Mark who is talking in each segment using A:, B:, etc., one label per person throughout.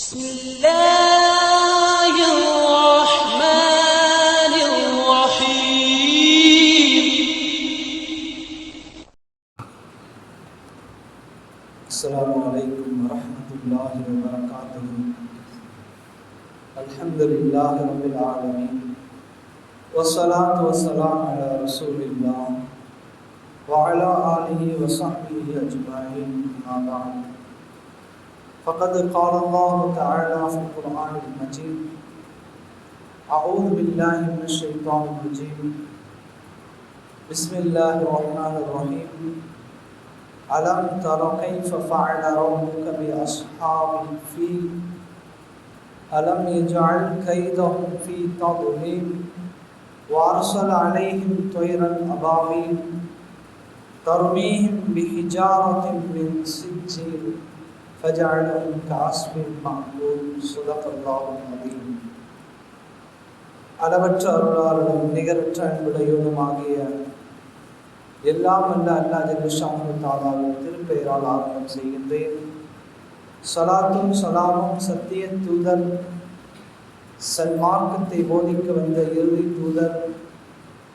A: بسم الله الرحمن الرحيم.
B: السلام عليكم ورحمة الله وبركاته. الحمد لله رب العالمين. والصلاة والسلام على رسول الله وعلى آله وصحبه أجمعين. أما بعد. فقد قال الله تعالى في القرآن المجيد، أعوذ بالله من الشيطان الرجيم. بسم الله الرحمن الرحيم. ألم تر كيف فعل ربك بأصحاب الفيل؟ ألم يجعل كيدهم في تضليل؟ وأرسل عليهم طيرا أبابيل، ترميهم بحجارة من سجيل. فجعلهم كعصف معقول صدق الله العظيم அளவற்ற அருளாளரும் நிகரற்ற அன்புடையவனுமாகிய எல்லாம் அல்ல அல்லா ஜெல்லஷானு தாலாவின் திருப்பெயரால் ஆரம்பம் செய்கின்றேன் சலாத்தும் சலாமும் சத்திய தூதர் சன்மார்க்கத்தை போதிக்க வந்த இறுதி தூதர்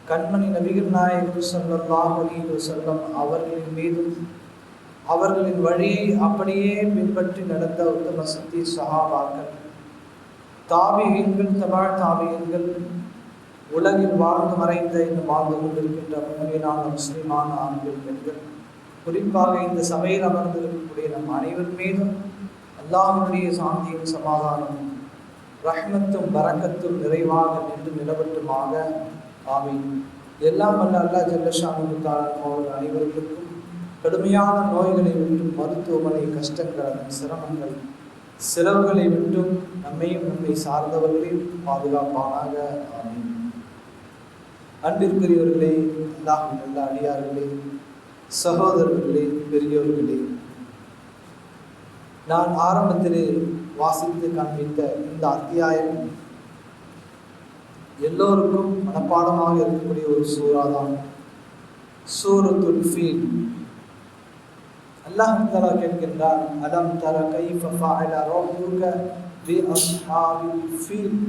B: கண்மணி நபிகள் நாயகம் ஸல்லல்லாஹு அலைஹி வஸல்லம் அவர்களின் மீதும் அவர்களின் வழியை அப்படியே பின்பற்றி நடந்த உத்தம சக்தி சகாபாக்கள். தாபியங்கள் தமிழ் தாபியங்கள் உலகில் வாழ்ந்து மறைந்த என்று வாழ்ந்து கொண்டிருக்கின்ற முன்மையிலான முஸ்லிமான ஆண்கள் பெண்கள். குறிப்பாக இந்த சபையில் அமர்ந்திருக்கக்கூடிய நம் அனைவர் மீதும் அல்லாஹனுடைய சாந்தியும் சமாதானமும் ரஹ்மத்தும் வரக்கத்தும் நிறைவாக நின்று நிலவட்டுமாக. ஆமீன். எல்லாம் வல்ல அல்லா ஜல்லஷாமுத்தாளன் அவர்கள் அனைவர்களுக்கும் கடுமையான நோய்களை விட்டும் மருத்துவமனை கஷ்டங்கள் அதன் சிரமங்கள் செலவுகளை விட்டும் நம்மையும் நம்மை சார்ந்தவர்களையும் பாதுகாப்பானாக ஆமீன். அன்பிற்குரியவர்களே அல்லாஹ் நல்ல அடியார்களே சகோதரர்களே பெரியோர்களே நான் ஆரம்பத்திலே வாசித்து காண்பித்த இந்த அத்தியாயம் எல்லோருக்கும் மனப்பாடமாக இருக்கக்கூடிய ஒரு சூறா தான் சூரத்துல் ஃபீல். அல்லாஹ் தலா கேட்கின்றான் அலம் தர கைஃப ஃபஅல ரப்புக பி அஸ்ஹாபில் ஃபீல்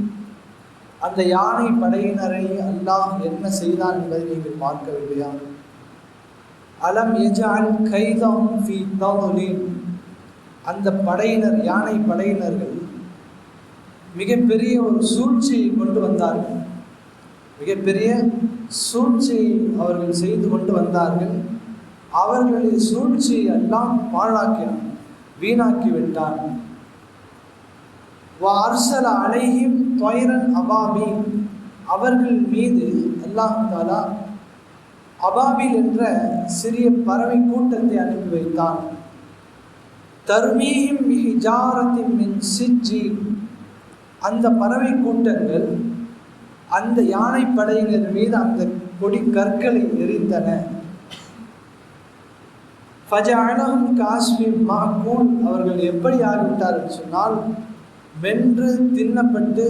B: அந்த யானை படையினரை அல்லாஹ் என்ன செய்தான் என்பதை நீங்கள் பார்க்கவில்லையா? அலம் எஜால் கைதம் ஃபி ததுலின் அந்த படையினர் யானை படையினர்கள் மிகப்பெரிய ஒரு சூழ்ச்சியை கொண்டு வந்தார்கள். மிகப்பெரிய சூழ்ச்சியை அவர்கள் செய்து கொண்டு வந்தார்கள். அவர்களின் சூழ்ச்சியை எல்லாம் பாழாக்கினான் வீணாக்கி விட்டான். வார்சல அலைஹிம் தொயரன் அபாபி அவர்கள் மீது அல்லாஹ் தாலா அபாபில் என்ற சிறிய பறவை கூட்டத்தை அனுப்பி வைத்தான். தர்மீயும் ஹிஜாரத்தின் மின் சிஜி அந்த பறவை கூட்டங்கள் அந்த யானை படையினர் மீது அந்த கொடி கற்களை எரிந்தன ஃபஜஅலஹும் காஸ்மின் மாகூல் அவர்கள் எப்படி ஆகிவிட்டார்கள் சொன்னால் வென்று தின்னப்பட்டு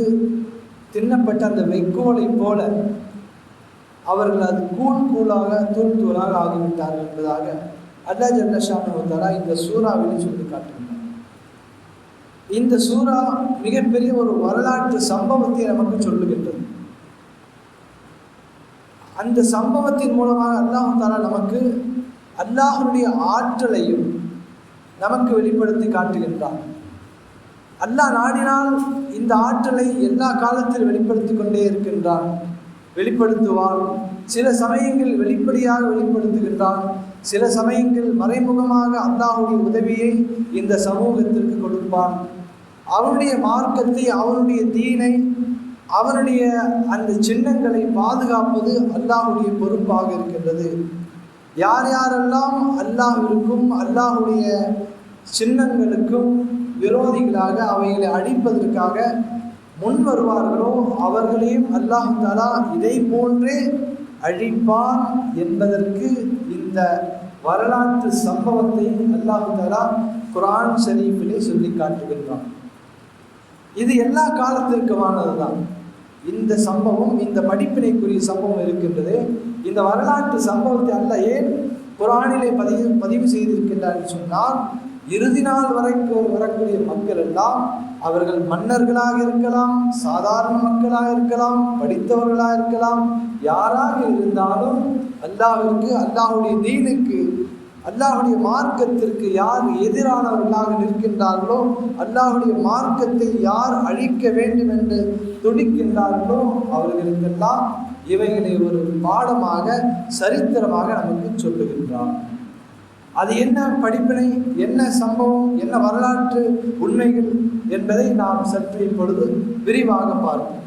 B: தின்னப்பட்ட அந்த வெக்கோலை போல அவர்கள் அது கூழ் கூழாக தூள் தூளாக ஆகிவிட்டார்கள் என்பதாக அல்லா ஜல்லஷாமத்தாரா இந்த சூறாவிலே சொல்லி காட்டுகிறார் இந்த சூறா மிகப்பெரிய ஒரு வரலாற்று சம்பவத்தை நமக்கு சொல்லுகின்றது. அந்த சம்பவத்தின் மூலமாக அல்லாஹு நமக்கு அல்லாஹனுடைய ஆற்றலையும் நமக்கு வெளிப்படுத்தி காட்டுகின்றான் அல்லாஹ் நாடினால் இந்த ஆற்றலை எல்லா காலத்தில் வெளிப்படுத்தி கொண்டே இருக்கின்றான். வெளிப்படுத்துவான். சில சமயங்கள் வெளிப்படையாக வெளிப்படுத்துகின்றான். சில சமயங்கள் மறைமுகமாக அல்லாஹுடைய உதவியை இந்த சமூகத்திற்கு கொடுப்பான். அவனுடைய மார்க்கத்தை அவனுடைய தீனை அவனுடைய அந்த சின்னங்களை பாதுகாப்பது அல்லாஹுடைய பொறுப்பாக இருக்கின்றது. யார் யாரெல்லாம் அல்லாஹிற்கும் அல்லாஹுடைய சின்னங்களுக்கும் விரோதிகளாக அவைகளை அழிப்பதற்காக முன் வருவார்களோ அவர்களையும் அல்லாஹ் தாலா இதை போன்றே அழிப்பான் என்பதற்கு இந்த வரலாற்று சம்பவத்தை அல்லாஹு தாலா குரான் ஷரீஃபிலே சொல்லி காட்டுகின்றான். இது எல்லா காலத்திற்குமானது தான் இந்த சம்பவம் இந்த படிப்பினைக்குரிய சம்பவம் இருக்கின்றது. இந்த வரலாற்று சம்பவத்தை அல்ல ஏன் குரானிலே பதிவு பதிவு செய்திருக்கின்றார் சொன்னால் இறுதி நாள் வரைக்கும் வரக்கூடிய மக்கள் எல்லாம் அவர்கள் மன்னர்களாக இருக்கலாம் சாதாரண மக்களாக இருக்கலாம் படித்தவர்களாக இருக்கலாம் யாராக இருந்தாலும் அல்லாவிற்கு அல்லாஹுடைய தீனுக்கு அல்லாஹ்வுடைய மார்க்கத்திற்கு யார் எதிரானவர்களாக நிற்கின்றார்களோ அல்லாஹுடைய மார்க்கத்தை யார் அழிக்க வேண்டும் என்று துடிக்கின்றார்களோ அவர்களுக்கெல்லாம் இவைகளை ஒரு பாடமாக சரித்திரமாக நமக்கு சொல்லுகின்றார். அது என்ன படிப்பினை என்ன சம்பவம் என்ன வரலாற்று உண்மைகள் என்பதை நாம் சற்று இப்பொழுது விரிவாக பார்ப்போம்.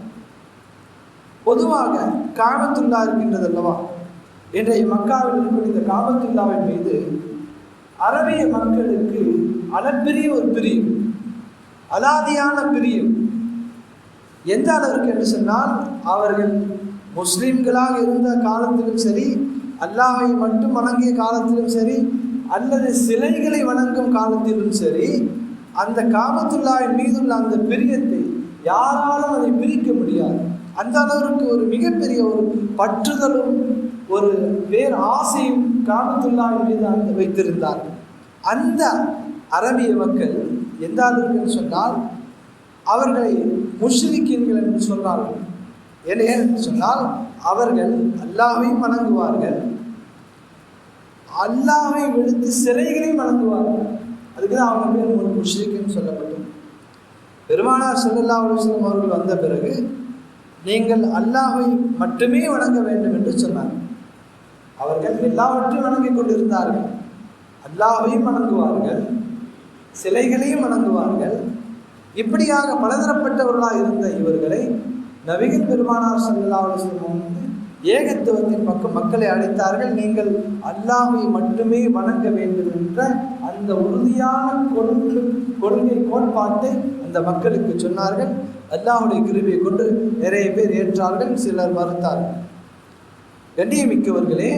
B: பொதுவாக காமத்துல்லா இருக்கின்றது அல்லவா? இன்றைய மக்காவில் இருக்கக்கூடிய இந்த காமத்துல்லாவின் மீது அரபிய மக்களுக்கு அளப்பெரிய ஒரு பிரியம் அலாதியான பிரியம். எந்த அளவிற்கு என்று சொன்னால் அவர்கள் முஸ்லீம்களாக இருந்த காலத்திலும் சரி அல்லாஹை மட்டும் வணங்கிய காலத்திலும் சரி அல்லது சிலைகளை வணங்கும் காலத்திலும் சரி அந்த காபத்துல்லாவின் மீதுள்ள அந்த பிரியத்தை யாராலும் அதை பிரிக்க முடியாது. அந்த அளவிற்கு ஒரு மிகப்பெரிய ஒரு பற்றுதலும் ஒரு வேறு ஆசையும் காபத்துல்லாவின் மீது அந்த வைத்திருந்தார்கள். அந்த அரபிய மக்கள் எந்த அளவுக்கு சொன்னால் அவர்களை முஷ்ரிக்கீன்கள் என்று சொன்னார்கள். ஏன் சொன்னால் அவர்கள் அல்லாஹையும் வணங்குவார்கள். அல்லாஹை விடுத்து சிலைகளையும் வணங்குவார்கள். அதுக்கு தான் அவங்க பேர் ஒரு முஷ்ரிக்குன்னு சொல்லப்பட்டது. பெருமானார் சல்லல்லா அலுவலம் அவர்கள் வந்த பிறகு நீங்கள் அல்லாஹை மட்டுமே வணங்க வேண்டும் என்று சொன்னார் அவர்கள் எல்லாவற்றையும் வணங்கிக் கொண்டிருந்தார்கள். அல்லாஹையும் வணங்குவார்கள் சிலைகளையும் வணங்குவார்கள். இப்படியாக பலதரப்பட்டவர்களாக இருந்த இவர்களை நபிகள் பெருமானார் ஸல்லல்லாஹு அலைஹி வந்து ஏகத்துவத்தின் பக்கம் மக்களை அழைத்தார்கள். நீங்கள் அல்லாஹை மட்டுமே வணங்க வேண்டும் என்ற அந்த உறுதியான கொள்கை கொள்கை கோட்பாட்டை அந்த மக்களுக்கு சொன்னார்கள். அல்லாஹுடைய கிருவியை கொண்டு நிறைய பேர் ஏற்றார்கள் சிலர் மறுத்தார்கள். கண்ணியமிக்கவர்களே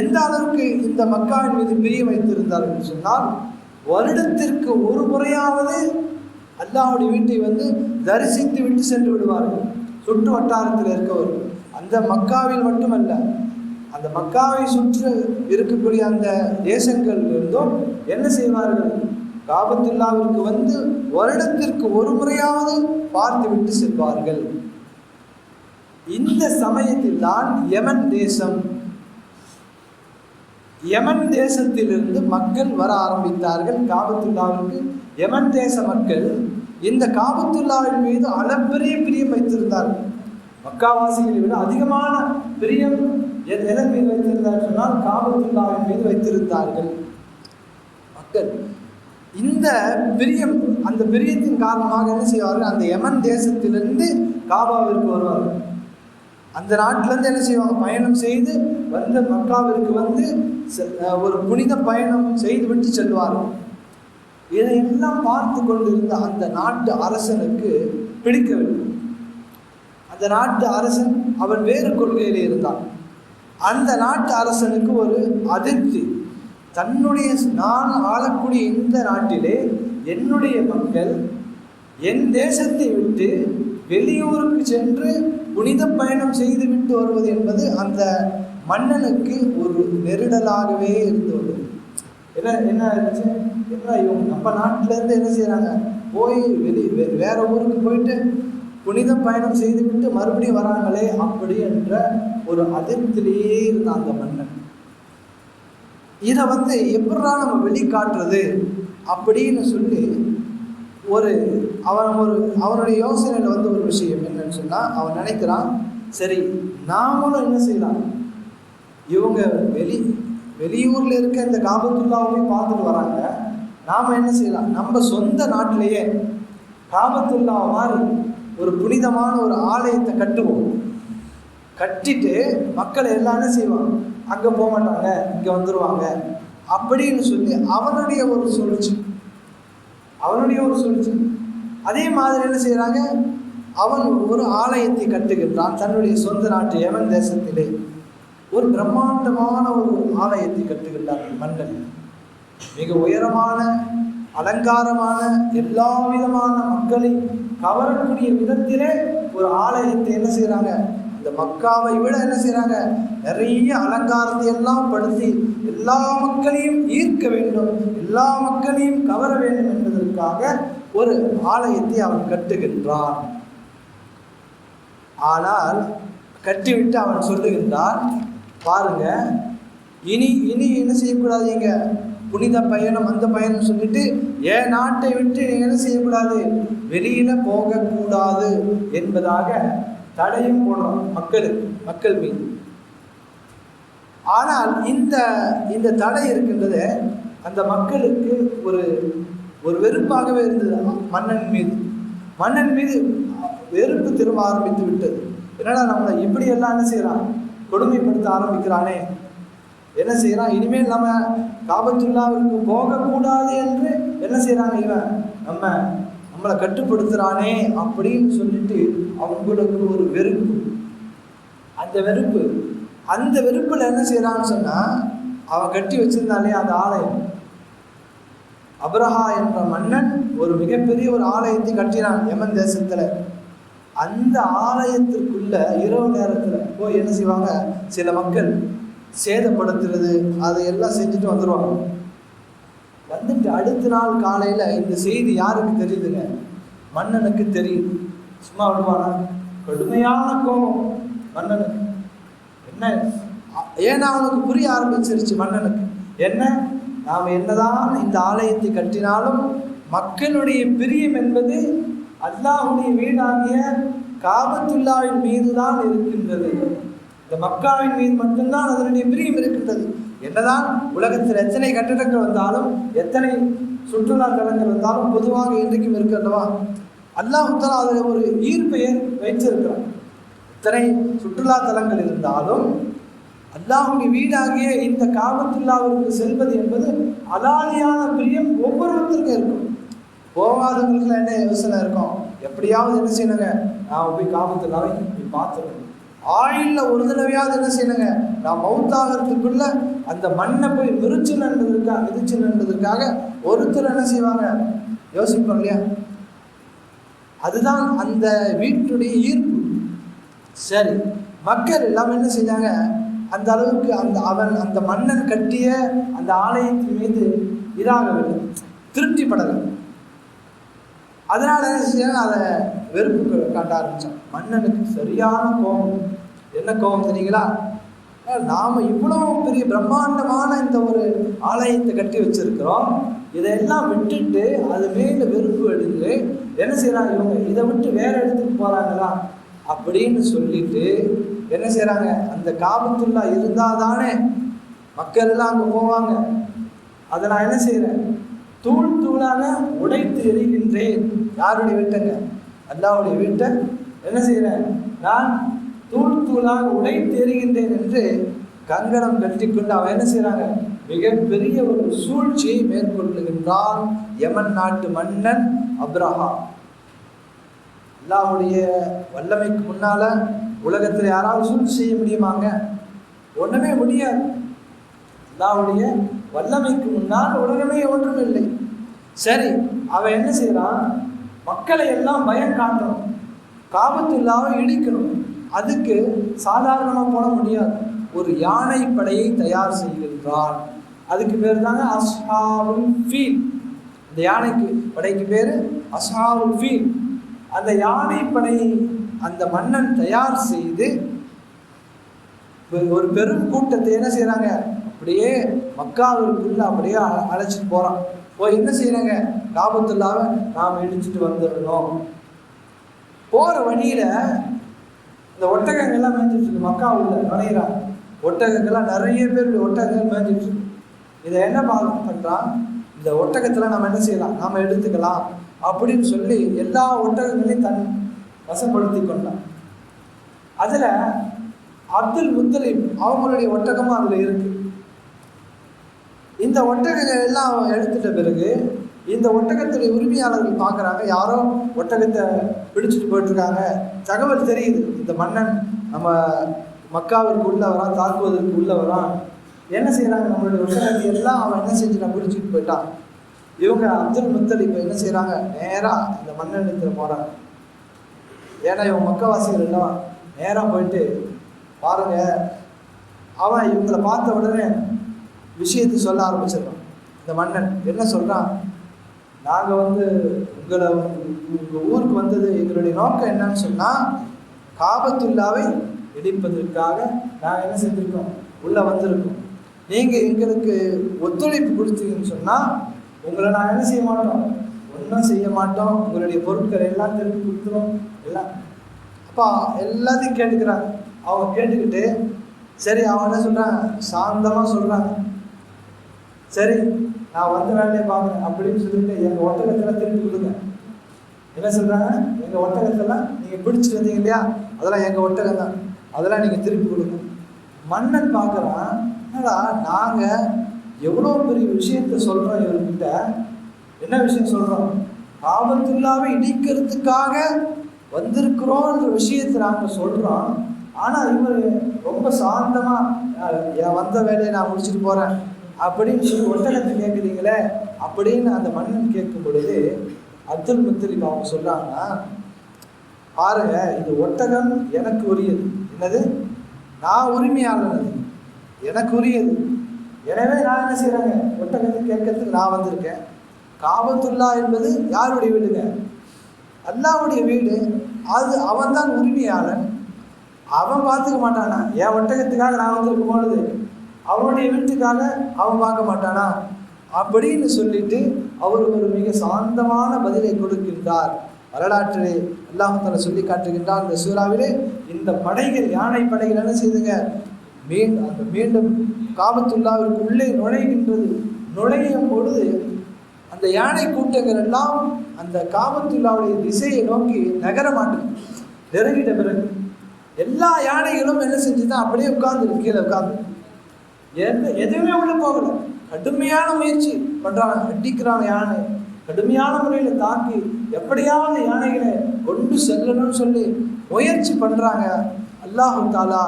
B: எந்த அளவுக்கு இந்த மக்காவின் மீது பிரிய வைத்திருந்தார்கள் சொன்னால் வருடத்திற்கு ஒரு முறையாவது அல்லாஹுடைய வீட்டை வந்து தரிசித்து விட்டு சென்று விடுவார்கள். சுற்று வட்டாரத்தில் இருக்கவர். அந்த மக்காவில் மட்டுமல்ல அந்த மக்காவை சுற்று இருக்கக்கூடிய அந்த தேசங்கள் இருந்தும் என்ன செய்வார்கள்? காபத்துல்லாவிற்கு வந்து வருடத்திற்கு ஒரு முறையாவது பார்த்து விட்டு செல்வார்கள். இந்த சமயத்தில் தான் யமன் தேசம் யமன் தேசத்திலிருந்து மக்கள் வர ஆரம்பித்தார்கள். காபத்துல்லாவிற்கு யமன் தேச மக்கள் இந்த காபத்துல்லாவின் மீது அளப்பெரிய பிரியம் வைத்திருந்தார்கள் மக்காவாசிகளை விட அதிகமான பிரியம் எதன் மீது வைத்திருந்தார்கள் சொன்னால் காபத்துல்லாவின் மீது வைத்திருந்தார்கள். மக்கள் இந்த பிரியம் அந்த பிரியத்தின் காரணமாக என்ன செய்வார்கள்? அந்த யமன் தேசத்திலிருந்து காபாவிற்கு வருவார்கள். அந்த நாட்டிலேருந்து என்ன செய்வாங்க? பயணம் செய்து வந்து மக்காவிற்கு வந்து செ- ஒரு புனித பயணம் செய்து விட்டு செல்வார்கள். இதையெல்லாம் பார்த்து கொண்டிருந்த அந்த நாட்டு அரசனுக்கு பிடிக்கவில்லை. அந்த நாட்டு அரசன் அவன் வேறு கொள்கையில் இருந்தான். அந்த நாட்டு அரசனுக்கு ஒரு அதிருப்தி. தன்னுடைய நான் ஆளக்கூடிய இந்த நாட்டிலே என்னுடைய மக்கள் என் தேசத்தை விட்டு வெளியூருக்கு சென்று புனித பயணம் செய்துவிட்டு வருவது என்பது அந்த மன்னனுக்கு ஒரு நெருடலாகவே இருந்து என்ன என்ன ஆயிடுச்சு? இவங்க. நம்ம நாட்டிலேருந்து என்ன செய்கிறாங்க போய் வெளி வே- வேற ஊருக்கு போயிட்டு புனித பயணம் செய்துவிட்டு மறுபடியும் வராங்களே அப்படி என்ற ஒரு அதிர்ப்திலேயே இருந்தான் அந்த மன்னன். இதை வந்து எப்படா நம்ம வெளிக்காட்டுறது அப்படின்னு சொல்லி ஒரு அவன் ஒரு அவனுடைய யோசனையில் வந்து ஒரு விஷயம் என்னன்னு சொன்னால் அவன் நினைக்கிறான் சரி நாமளும் என்ன செய்யலாம்? இவங்க வெளி வெளியூரில் இருக்க இந்த காபத்துல்லாவுமே பார்த்துட்டு வராங்க. நாம் என்ன செய்யலாம்? நம்ம சொந்த நாட்டிலேயே காபத்துல்லா மாதிரி ஒரு புனிதமான ஒரு ஆலயத்தை கட்டுவோம். கட்டிட்டு மக்களை எல்லாம் என்ன செய்வாங்க? அங்கே போக மாட்டாங்க இங்கே வந்துடுவாங்க அப்படின்னு சொல்லி அவனுடைய ஒரு சொல்லிச்சு அவனுடைய ஒரு சொல்லிச்சு அதே மாதிரி என்ன செய்கிறாங்க அவன் ஒரு ஆலயத்தை கட்டுகின்றான் தன்னுடைய சொந்த நாட்டு எவன் தேசத்திலே. ஒரு பிரம்மாண்டமான ஒரு ஆலயத்தை கட்டுகின்றான் மன்னன் மிக உயரமான அலங்காரமான எல்லா விதமான மக்களை கவரக்கூடிய விதத்திலே ஒரு ஆலயத்தை என்ன செய்கிறாங்க இந்த மக்காவை விட என்ன செய்கிறாங்க நிறைய அலங்காரத்தை எல்லாம் படுத்தி எல்லா மக்களையும் ஈர்க்க வேண்டும் எல்லா மக்களையும் கவர வேண்டும் என்பதற்காக ஒரு ஆலயத்தை அவன் கட்டுகின்றான். ஆனால் கட்டிவிட்டு அவன் சொல்லுகின்றான் பாருங்க இனி இனி என்ன செய்யக்கூடாதீங்க புனித பயணம் அந்த பயணம் சொல்லிட்டு என் நாட்டை விட்டு நீங்க என்ன செய்யக்கூடாது? வெளியில போகக்கூடாது என்பதாக தடையும் போடுறோம் மக்களுக்கு மக்கள் மீது. ஆனால் இந்த இந்த தடை இருக்கின்றது அந்த மக்களுக்கு ஒரு ஒரு வெறுப்பாகவே இருந்தது மன்னன் மீது. மன்னன் மீது வெறுப்பு திரும்ப ஆரம்பித்து விட்டது. என்னடா நம்மளை இப்படி எல்லாம் என்ன செய்யறான்? கொடுமைப்படுத்த ஆரம்பிக்கிறானே. என்ன செய்கிறான் இனிமேல் நம்ம காபத்துல்லாவிற்கு போகக்கூடாது என்று என்ன செய்கிறாங்க இவன்? நம்ம நம்மளை கட்டுப்படுத்துகிறானே அப்படின்னு சொல்லிட்டு அவங்களுக்கு ஒரு வெறுப்பு. அந்த வெறுப்பு அந்த வெறுப்பில் என்ன செய்கிறான்னு சொன்னால் அவன் கட்டி வச்சிருந்தாலே அந்த ஆலயம். அப்ரஹா என்ற மன்னன் ஒரு மிகப்பெரிய ஒரு ஆலயத்தை கட்டினான் யமன் தேசத்தில். அந்த ஆலயத்திற்குள்ள இரவு நேரத்தில் போய் என்ன செய்வாங்க? சில மக்கள் சேதப்படுத்துறது அதை எல்லாம் செஞ்சுட்டு வந்துடுவாங்க வந்துட்டு அடுத்த நாள் காலையில் இந்த செய்தி யாருக்கு தெரியுதுங்க? மன்னனுக்கு தெரியுது சும்மா விடுவானா கடுமையான கோபம் மன்னனுக்கு. என்ன? ஏன்னா அவனுக்கு புரிய ஆரம்பிச்சிருச்சு மன்னனுக்கு? என்ன? நாம் என்னதான் இந்த ஆலயத்தை கட்டினாலும் மக்களுடைய பிரியம் என்பது அல்லாஹுடைய வீடாகிய காபத்துல்லாவின் மீதுதான் இருக்கின்றது. இந்த மக்காவின் மீது மட்டும்தான் அதனுடைய பிரியம் இருக்கின்றது. என்னதான் உலகத்தில் எத்தனை கட்டிடங்கள் வந்தாலும் எத்தனை சுற்றுலா தலங்கள் வந்தாலும் பொதுவாக இன்றைக்கும் இருக்கின்றவா அல்லாஹ் அதில் ஒரு ஈர்ப்பை வைத்திருக்கிறான். இத்தனை சுற்றுலா தலங்கள் இருந்தாலும் அல்லாஹுடைய வீடாகிய இந்த காபத்துல்லாவிற்கு செல்வது என்பது அலாதியான பிரியம் ஒவ்வொருத்தருக்கும் இருக்கும். போகாதவங்களுக்கு என்ன யோசனை இருக்கும்? எப்படியாவது என்ன செய்யணுங்க? நான் போய் காபத்துல்லாவை பார்த்துருக்கேன் பார்த்துருக்கணும் ஆயில்ல ஒரு தடவையாவது என்ன செய்யணுங்க? நான் மவுத்தாகிறதுக்குள்ள அந்த மண்ணை போய் மிதிச்சு நன்றதற்காக மிதிச்சு நன்றதற்காக ஒருத்தர் என்ன செய்வாங்க? யோசிப்போம் இல்லையா? அதுதான் அந்த வீட்டுடைய ஈர்ப்பு. சரி மக்கள் எல்லாம் என்ன செஞ்சாங்க அந்த அளவுக்கு அந்த அவன் அந்த மன்னன் கட்டிய அந்த ஆலயத்தின் மீது இதாகவில்லை திருப்திப்படலை. அதனால என்ன செஞ்சாங்க அதை வெறுப்பு காட்ட ஆரம்பித்தான் மன்னனுக்கு சரியான கோபம். என்ன கோபம் தெரியுங்களா? நாம் இவ்வளோ பெரிய பிரம்மாண்டமான இந்த ஒரு ஆலயத்தை கட்டி வச்சிருக்கிறோம். இதையெல்லாம் விட்டுட்டு அது மேல வெறுப்பு எடுத்து என்ன செய்கிறாங்க இவங்க? இதை விட்டு வேற இடத்துக்கு போகிறாங்களா அப்படின்னு சொல்லிட்டு என்ன செய்கிறாங்க அந்த காபத்துள்ளாக இருந்தால் தானே மக்கள் எல்லாம் அங்கே போவாங்க. அதை நான் என்ன செய்கிறேன் தூள் தூளாக உடைத்து எறிகின்றேன். யாருடைய விட்டங்க? அல்லாவுடைய வீட்டை என்ன செய்கிறேன்? நான் தூள் தூளாக உடைத்து எறிகின்றேன் என்று கங்கணம் கட்டிக்கொண்டு அவன் என்ன செய்கிறாங்க? மிகப்பெரிய ஒரு சூழ்ச்சியை மேற்கொள்ளுகின்றான் யமன் நாட்டு மன்னன் அப்ரஹாம். அல்லாவுடைய வல்லமைக்கு முன்னால உலகத்தில் யாராவது சூழ்ச்சி செய்ய முடியுமாங்க? ஒன்றுமே முடியாது. அல்லாவுடைய வல்லமைக்கு முன்னால் உலகமே ஒன்றும் இல்லை சரி அவன் என்ன செய்கிறான்? மக்களை எல்லாம் பயம் காட்டணும் காபத்து இல்லாமல் இடிக்கணும் அதுக்கு சாதாரணமாக போட முடியாது. ஒரு யானை படையை தயார் செய்கின்றான் அதுக்கு பேர் தாங்க அஸ்ஹாபுல் ஃபீல். இந்த யானைக்கு படைக்கு பேர் அஸ்ஹாபுல் ஃபீல். அந்த யானை படையை அந்த மன்னன் தயார் செய்து ஒரு- ஒரு பெரும் கூட்டத்தை என்ன செய்கிறாங்க அப்படியே மக்காவிற்குள்ள அப்படியே அழைச்சிட்டு போகிறான் போய் என்ன செய்யறாங்க இல்லாமல் நாம் இடிச்சிட்டு வந்துடணும். போகிற வழியில் இந்த ஒட்டகங்கள்லாம் மேய்ஞ்சிட்டு இருக்கு மக்கா உள்ள நுழையிறாங்க ஒட்டகங்கள்லாம் நிறைய பேர் ஒட்டகங்கள் மேய்ஞ்சிட்டு இருக்கு இதை என்ன பா- பண்ணுறான் இந்த ஒட்டகத்தில் நம்ம என்ன செய்யலாம்? நாம் எடுத்துக்கலாம் அப்படின்னு சொல்லி எல்லா ஒட்டகங்களையும் தன் வசப்படுத்தி கொண்டான். அதில் அப்துல் முத்தலிம் அவங்களுடைய ஒட்டகமும் அதில் இருக்கு. இந்த ஒட்டகங்கள் எல்லாம் அவன் எடுத்துட்ட பிறகு இந்த ஒட்டகத்துடைய உரிமையாளர்கள் பார்க்குறாங்க. யாரோ ஒட்டகத்தை பிடிச்சிட்டு போயிட்டுருக்காங்க. தகவல் தெரியுது. இந்த மன்னன் நம்ம மக்காவிற்கு உள்ள வரான் தாக்குவதற்கு உள்ளவரான் என்ன செய்கிறாங்க நம்மளுடைய ஒட்டகத்தை எல்லாம் அவன் என்ன செஞ்சுட்டான்? பிடிச்சிட்டு போயிட்டான். இவங்க அப்துல் முத்தலிப் என்ன செய்கிறாங்க நேராக இந்த மன்னனிடத்துல போகிறாங்க ஏன்னா இவன் மக்கவாசிகள் எல்லாம் நேராக போயிட்டு பாருங்க. அவன் இவங்களை பார்த்த உடனே விஷயத்தை சொல்ல ஆரம்பிச்சிருக்கான் இந்த மன்னன் என்ன சொல்கிறான் நாங்கள் வந்து உங்களை உங்கள் ஊருக்கு வந்தது எங்களுடைய நோக்கம் என்னன்னு சொன்னால் காபத்துல்லாவை இடிப்பதற்காக நாங்கள் என்ன செஞ்சுருக்கோம்? உள்ளே வந்திருக்கோம். நீங்கள் எங்களுக்கு ஒத்துழைப்பு கொடுத்தீங்கன்னு சொன்னால் உங்களை நான் என்ன செய்ய மாட்டோம்? ஒன்றும் செய்ய மாட்டோம். உங்களுடைய பொருட்கள் எல்லாம் திருப்பி கொடுத்துரும் எல்லாம். அப்பா எல்லாத்தையும் கேட்டுக்கிறாங்க. அவங்க கேட்டுக்கிட்டு சரி அவங்க என்ன சொல்கிறாங்க சாந்தமாக சொல்கிறாங்க சரி நான் வந்த வேலையை பார்க்குறேன் அப்படின்னு சொல்லிட்டு எங்கள் ஒட்டகத்தில் திருப்பி கொடுங்க. என்ன சொல்கிறாங்க எங்கள் ஒட்டகத்தெல்லாம் நீங்கள் பிடிச்சிருந்தீங்க இல்லையா? அதெல்லாம் எங்கள் ஒட்டகம் தான். அதெல்லாம் நீங்கள் திருப்பி கொடுங்க. மன்னன் பார்க்குறான் என்னடா நாங்கள் எவ்வளோ பெரிய விஷயத்த சொல்கிறோம் இவர்கிட்ட? என்ன விஷயம் சொல்கிறோம் காபத்துல்லாவை இடிக்கிறதுக்காக வந்திருக்கிறோன்ற விஷயத்தை நாங்கள் சொல்கிறோம் ஆனால் இவர் ரொம்ப சாந்தமாக என் வந்த வேலையை நான் முடிச்சுட்டு போகிறேன் அப்படின்னு சொல்லி ஒட்டகத்தை கேட்குறீங்களே அப்படின்னு அந்த மன்னன் கேட்கும் பொழுது அப்துல் முத்தலிப் அவங்க சொல்கிறாங்கன்னா பாருங்க இந்த ஒட்டகம் எனக்கு உரியது. என்னது? நான் உரிமையாளனது. எனக்கு உரியது. எனவே நான் என்ன செய்கிறேங்க ஒட்டகத்தை கேட்கறதுக்கு நான் வந்திருக்கேன். காபத்துல்லா என்பது யாருடைய வீடுங்க? அல்லாவுடைய வீடு. அது அவன் தான் உரிமையாளன். அவன் பார்த்துக்க மாட்டானா? என் ஒட்டகத்துக்காக நான் வந்திருக்கும் பொழுது அவனுடைய வீட்டுக்காக அவன் பார்க்க மாட்டானா? அப்படின்னு சொல்லிட்டு அவர் ஒரு மிக சாந்தமான பதிலை கொடுக்கின்றார். வரலாற்றிலே அல்லாஹால சொல்லி காட்டுகின்றார் இந்த சூறாவிலே இந்த படைகள் யானை படைகள் என்ன செய்துங்க? மீண்டும் அந்த மீண்டும் காபத்துள்ளாவிற்கு உள்ளே நுழைகின்றது. நுழையும் பொழுது அந்த யானை கூட்டங்கள் எல்லாம் அந்த காபத்துள்ளாவுடைய திசையை நோக்கி நகர மாட்டேன் நெருங்கிட்ட பிறகு எல்லா யானைகளும் என்ன செஞ்சுதான்? அப்படியே உட்கார்ந்து கீழே உட்கார்ந்து. எந்த எதுவுமே உள்ள போகல. கடுமையான முயற்சி பண்ணுறாங்க அடிக்கிறாங்க யானை கடுமையான முறையில் தாக்கி எப்படியாவது யானைகளை கொண்டு செல்லணும்னு சொல்லி முயற்சி பண்ணுறாங்க அல்லாஹு தாலா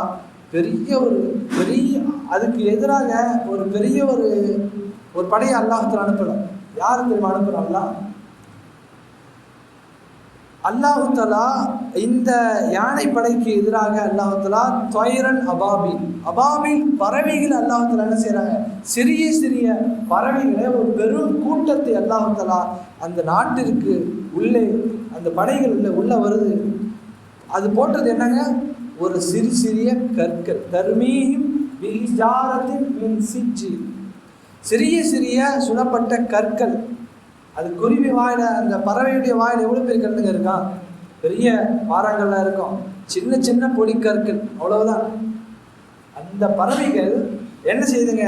B: பெரிய ஒரு பெரிய அதுக்கு எதிராக ஒரு பெரிய ஒரு ஒரு படையை அல்லாஹத்தில் அனுப்பலாம் யார் தெரியுமா அனுப்புகிறாங்களா அல்லாஹுத்தலா இந்த யானை படைக்கு எதிராக அல்லாஹுத்தலா துவைரன் அபாபில் அபாபில் பறவைகள் அல்லாஹுத்தலா என்ன செய்கிறாங்க சிறிய சிறிய பறவைகளை ஒரு பெரும் கூட்டத்தை அல்லாஹுத்தலா அந்த நாட்டிற்கு உள்ளே அந்த படைகள் உள்ள உள்ளே வருது. அது போட்டது என்னங்க? ஒரு சிறு சிறிய கற்கள். தர்மீஹிம் பிஹிஜாரத்தின் மின் சிறிய சிறிய சுடப்பட்ட கற்கள். அது குருவி வாயில் அந்த பறவையுடைய வாயில் எவ்வளோ பெரிய கல்லுங்க இருக்கா? பெரிய பாறாங்கள்லாம் இருக்கும். சின்ன சின்ன பொடி கற்கள் அவ்வளவுதான். அந்த பறவைகள் என்ன செய்யுதுங்க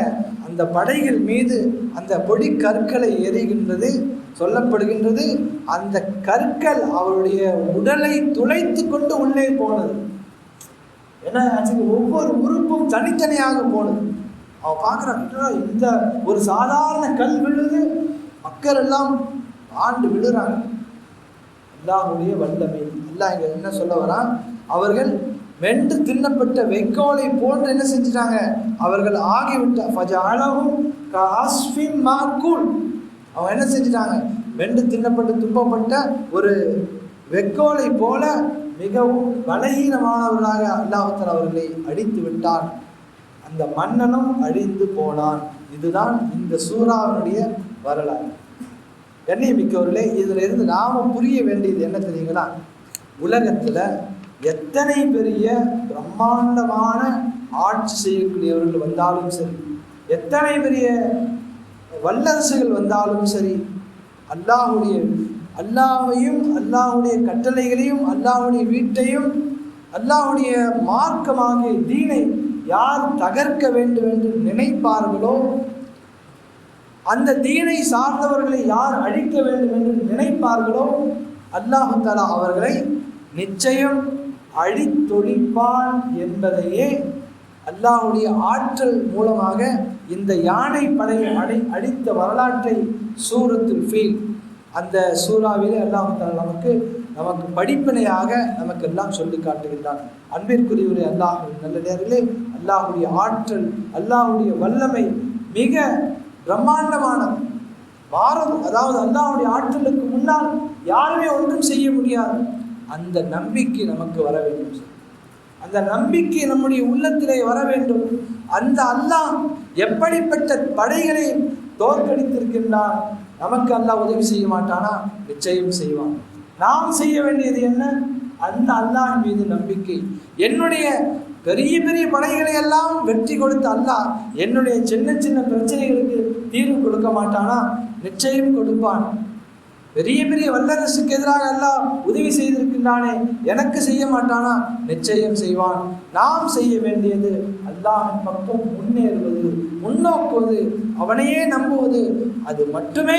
B: அந்த படைகள் மீது அந்த பொடி கற்களை எரிகின்றது சொல்லப்படுகின்றது. அந்த கற்கள் அவருடைய உடலை துளைத்து கொண்டு உள்ளே போனது. ஏன்னா ஒவ்வொரு உறுப்பும் தனித்தனியாக போனது. அவன் பார்க்குறான் இந்த ஒரு சாதாரண கல் விழுது மக்கள் எல்லாம் ஆண்டு விடுறாங்க அல்லாஹுடைய வல்லமை. அல்லாஹ் இங்க என்ன சொல்ல வரான்? அவர்கள் வெண்டு தின்னப்பட்ட வெக்கோலை போன்று என்ன செஞ்சிட்டாங்க? அவர்கள் ஆகிவிட்ட ஃபஜஅலஹும் கஅஸ்ஃபின் மாக்கூல். அவங்க என்ன செஞ்சிட்டாங்க? வெண்டு தின்னப்பட்டு துப்பப்பட்ட ஒரு வெக்கோலை போல மிகவும் பலகீனமானவர்களாக அல்லாஹத்தர் அவர்களை அடித்து விட்டான். அந்த மன்னனும் அழிந்து போனான். இதுதான் இந்த சூறாவினுடைய வரலாறு. கண்ணியமிக்கவர்களே இதில் இருந்து நாம புரிய வேண்டியது என்ன தெரியுங்களா? உலகத்தில் எத்தனை பெரிய பிரம்மாண்டமான ஆட்சி செய்யக்கூடியவர்கள் வந்தாலும் சரி எத்தனை பெரிய வல்லரசுகள் வந்தாலும் சரி அல்லாஹுடைய அல்லாஹையும் அல்லாஹுடைய கட்டளைகளையும் அல்லாஹுடைய வீட்டையும் அல்லாஹுடைய மார்க்கமாகிய தீனை யார் தகர்க்க வேண்டும் என்று நினைப்பார்களோ அந்த தீனை சார்ந்தவர்களை யார் அழிக்க வேண்டும் என்று நினைப்பார்களோ அல்லாஹு அவர்களை நிச்சயம் அழித்தொழிப்பான் என்பதையே அல்லாஹுடைய ஆற்றல் மூலமாக இந்த யானை படையை அடை அடித்த வரலாற்றை சூரத்தில் ஃபீல். அந்த சூறாவிலே அல்லாஹு நமக்கு நமக்கு படிப்பினையாக நமக்கு எல்லாம் சொல்லி காட்டுகின்றான். அன்பிற்குரியவரே அல்லாஹ் நல்ல நேரிலே அல்லாஹுடைய ஆற்றல் அல்லாஹுடைய வல்லமை மிக பிரம்மாண்டமானது. பாரதம் அதாவது அல்லாவுடைய ஆற்றலுக்கு முன்னால் யாருமே ஒன்றும் செய்ய முடியாது. அந்த நம்பிக்கை நமக்கு வர வேண்டும் அந்த நம்பிக்கை நம்முடைய உள்ளத்திலே வர வேண்டும். அந்த அல்லாஹ் எப்படிப்பட்ட படைகளை தோற்கடித்திருக்கின்றான் நமக்கு அல்லாஹ் உதவி செய்ய மாட்டானா? நிச்சயம் செய்வான். நாம் செய்ய வேண்டியது என்ன? அந்த அல்லாஹ் மீது நம்பிக்கை. என்னுடைய பெரிய பெரிய படைகளை எல்லாம் வெற்றி கொடுத்த அல்லாஹ் என்னுடைய சின்ன சின்ன பிரச்சனைகளுக்கு தீர்வு கொடுக்க மாட்டானா? நிச்சயம் கொடுப்பான். பெரிய பெரிய வல்லரசுக்கு எதிராக எல்லாம் உதவி செய்திருக்கின்றானே எனக்கு செய்ய மாட்டானா? நிச்சயம் செய்வான். நாம் செய்ய வேண்டியது அல்லாஹின் பக்கம் முன்னேறுவது முன்னோக்குவது அவனையே நம்புவது. அது மட்டுமே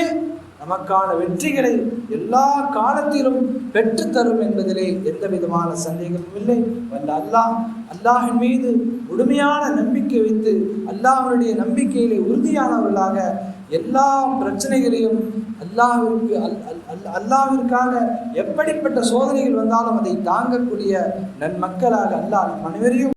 B: நமக்கான வெற்றிகளை எல்லா காலத்திலும் பெற்றுத்தரும் என்பதிலே எந்த விதமான சந்தேகமும் இல்லை. வல்ல அல்லாஹ் அல்லாஹின் மீது முழுமையான நம்பிக்கை வைத்து அல்லாஹனுடைய நம்பிக்கையிலே உறுதியானவர்களாக எல்லா பிரச்சனைகளையும் அல்லாஹிற்கு அல் அல்- அல் எப்படிப்பட்ட சோதனைகள் வந்தாலும் அதை தாங்கக்கூடிய நன்மக்களாக அல்லாஹ் மனைவரையும் அனைவரையும்